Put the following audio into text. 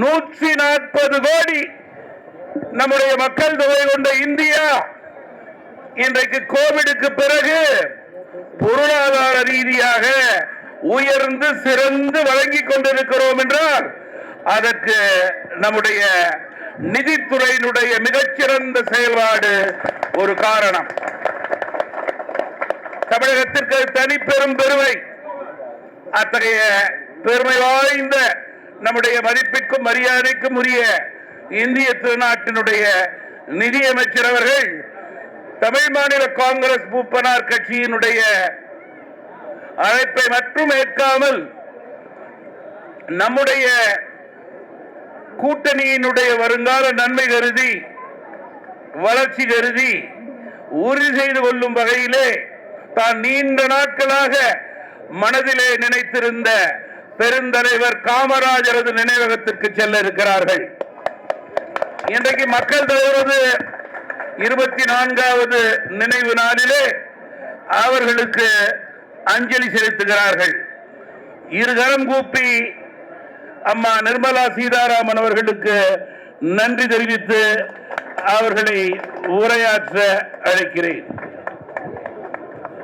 நூற்றி நாற்பது கோடி நம்முடைய மக்கள் தொகை கொண்ட இந்தியா இன்றைக்கு கோவிடுக்கு பிறகு பொருளாதார ரீதியாக உயர்ந்து சிறந்து வழங்கிக் கொண்டிருக்கிறோம் என்றால் அதற்கு நம்முடைய நிதித்துறையினுடைய மிகச்சிறந்த செயல்பாடு ஒரு காரணம். தமிழகத்திற்கு தனிப்பெரும் பெருமை அத்தகைய பெருமை வாய்ந்த நம்முடைய மதிப்பிற்கும் மரியாதைக்கும் உரிய இந்திய திருநாட்டினுடைய நிதியமைச்சர் அவர்கள் தமிழ் மாநில காங்கிரஸ் மூப்பனார் கட்சியினுடைய அழைப்பை மட்டும் ஏற்காமல் நம்முடைய கூட்டணியினுடைய வருங்கால நன்மை கருதி வளர்ச்சி கருதி உறுதி செய்து கொள்ளும் வகையிலே தான் நீண்ட நாட்களாக மனதிலே நினைத்திருந்த பெருந்தலைவர் காமராஜரது நினைவகத்திற்கு செல்ல இருக்கிறார்கள். இன்றைக்கு மக்கள் தலைவரது இருபத்தி நான்காவது நினைவு நாளிலே அவர்களுக்கு அஞ்சலி செலுத்துகிறார்கள். இருகரம் கூப்பி அம்மா நிர்மலா சீதாராமன் அவர்களுக்கு நன்றி தெரிவித்து அவர்களை உரையாற்ற அழைக்கிறேன்.